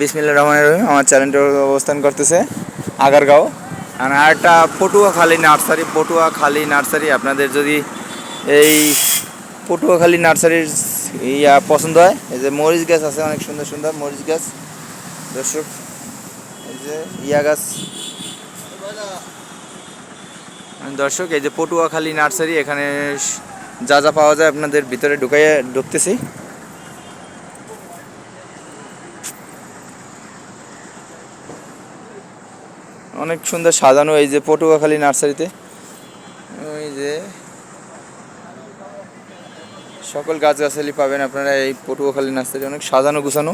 বিসমিল্লা রহমান রহিম, আমার চ্যানেলটা অবস্থান করতেছে আগারগাঁও। আর আরেকটা পটুয়াখালী নার্সারি পটুয়াখালী নার্সারি, আপনাদের যদি এই পটুয়াখালী নার্সারির ইয়া পছন্দ হয়, এই যে মরিচ গাছ আছে, অনেক সুন্দর সুন্দর মরিচ গাছ। দর্শক, এই যে ইয়া গাছ। দর্শক, এই যে পটুয়াখালী নার্সারি, এখানে যা যা পাওয়া যায় আপনাদের ভিতরে ঢুকাইয়ে ঢুকতেছি। অনেক সুন্দর সাজানো এই যে পটুয়াখালী নার্সারিতে। ওই যে সকল গাছগাছালি পাবেন আপনারা এই পটুয়াখালী নার্সারি অনেক সাজানো গুছানো।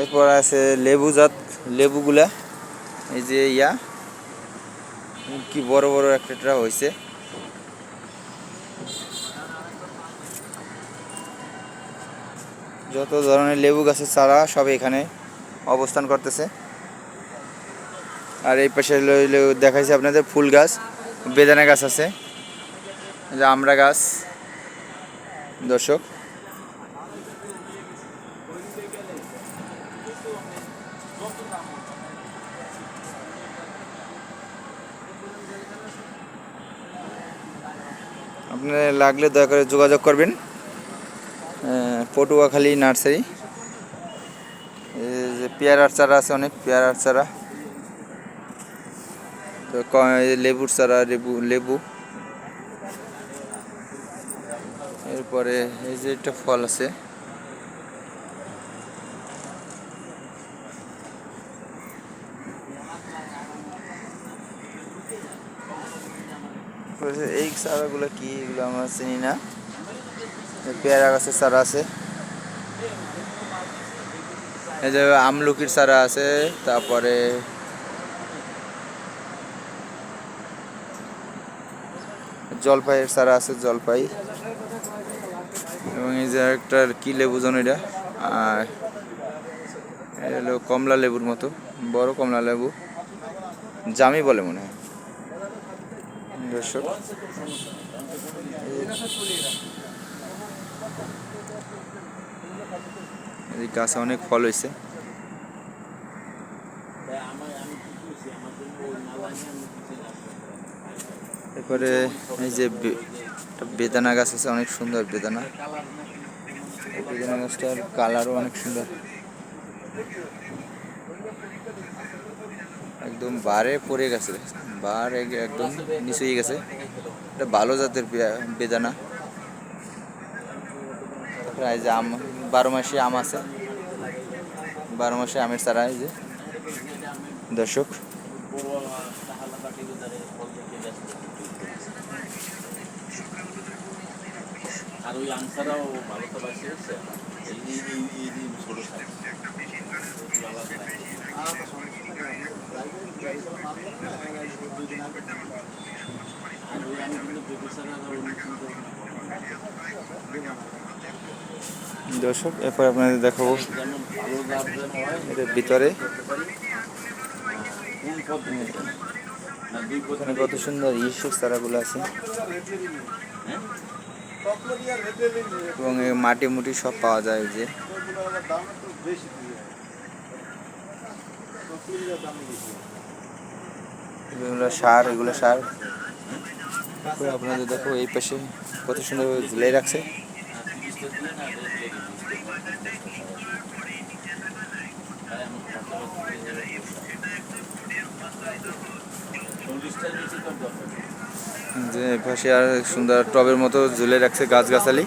এরপর আছে লেবু জাত, লেবুগুলা। এই যে ইয়া কি বড় বড় একটা হয়েছে যত ধরনের লেবু গাছের চারা সব এখানে অবস্থান করতেছে। আর এই পাশে দেখাইছে আপনাদের ফুল গাছ, বেদানা গাছ আছে। যে আমড়া গাছ, দর্শক। আপনার লাগলে দয়া করে যোগাযোগ করবেন পটুয়াখালী নার্সারি। যে পেয়ারার চারা আছে অনেক, পেয়ারার চারা। তো লেবুর চারা, লেবু লেবু। এরপরে এই যে একটা ফল আছে। তারপরে এই চারাগুলো কি এগুলো আমরা চিনি না। পেয়ারা গাছের চারা আছে। এই যে আমলকির চারা আছে, তারপরে জলপাইয়ের চারা আছে, জলপাই। এবং এই যে একটা কি লেবু যেন এটা? আর হলো কমলা লেবুর মতো, বড় কমলা লেবু। জামি বলে মনে হয়। এই গাছে অনেক ফল হয়েছে এরপরে এই যে বেদানা গাছ আছে, অনেক সুন্দর বেদানা। বেদানা গাছটার কালারও অনেক সুন্দর। একদম বারে পড়ে গেছে। বার এক- একদম নিচে হয়ে গেছে। এটা ভালো জাতের বেদানা। এই যে আম বারো মাসে আম আছে। বারো মাসে আমের চারা এই যে। দর্শক। আর ওই আনসারাও ভালো তো বাসি এই ছোট সাইজ আর ওই আমি কিন্তু বেবি সারা দর্শক, এরপর আপনাদের দেখাবো এটার ভিতরে। এখানে কত সুন্দর ইস্যুর চারাগুলো আছে। এবং মাটি মুটি সব পাওয়া যায় যে। সার, এগুলো সার। আপনাদের দেখো এই পাশে কত সুন্দর ঝুলাই রাখছে। যে পাশে আর সুন্দর টবের মতো ঝুলে রাখছে গাছগাছালি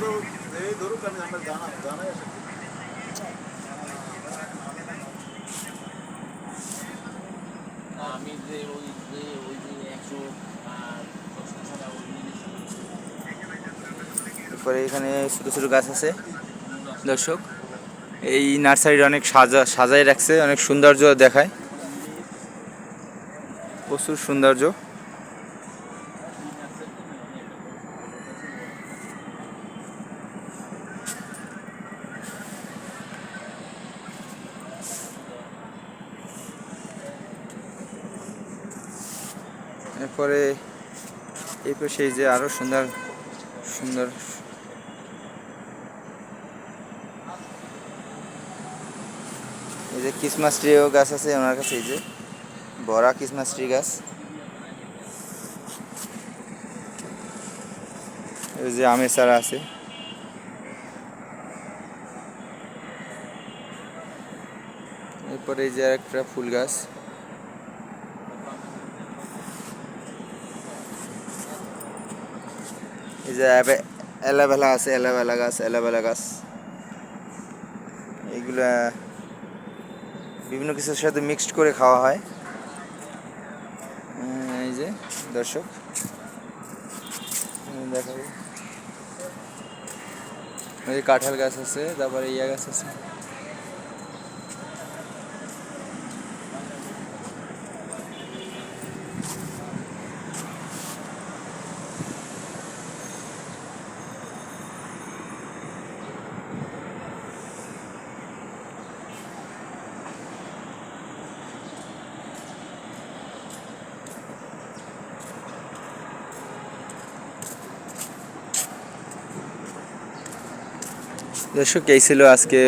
আমি যে ওই যে ওই যে একশো দশটা ছাড়া ওই তারপরে এখানে ছোটো ছোটো গাছ আছে। দর্শক, এই নার্সারিটা অনেক সাজা সাজাই রাখছে, অনেক সৌন্দর্য দেখায়। প্রচুর সৌন্দর্য। এরপরে এই পাশে এই যে আরও সুন্দর সুন্দর এই যে ক্রিসমাস ট্রিও গাছ আছে ওনার কাছে, এই যে বড়া ক্রিসমাস ট্রি গাছ। এই যে আমের চারা আছে। এরপরে এই যে একটা ফুল গাছ। এই যে অ্যালাবেলা আছে, অ্যালাবেলা গাছ অ্যালাবেলা গাছ। এইগুলা বিভিন্ন কিছুর সাথে মিক্সড করে খাওয়া হয়। এই যে, দর্শক। দেখাবো। কাঁঠাল গাছ আছে, তারপরে ইয়া গাছ আছে। দর্শক, এই ছিল আজকে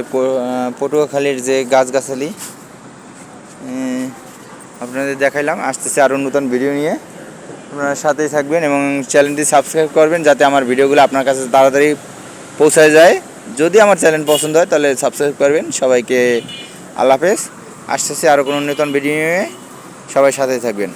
পটুয়াখালীর যে গাছগাছালি। আপনাদের দেখাইলাম, আসতেছে আরও নতুন ভিডিও নিয়ে। আপনারা সাথেই থাকবেন এবং চ্যানেলটি সাবস্ক্রাইব করবেন যাতে আমার ভিডিওগুলো আপনার কাছে তাড়াতাড়ি পৌঁছায় যায়। যদি আমার চ্যানেল পছন্দ হয়, তাহলে সাবস্ক্রাইব করবেন। সবাইকে আল্লাহ হাফেজ। আসতেছে আরও কোনো নতুন ভিডিও নিয়ে। সবাই সাথেই থাকবেন।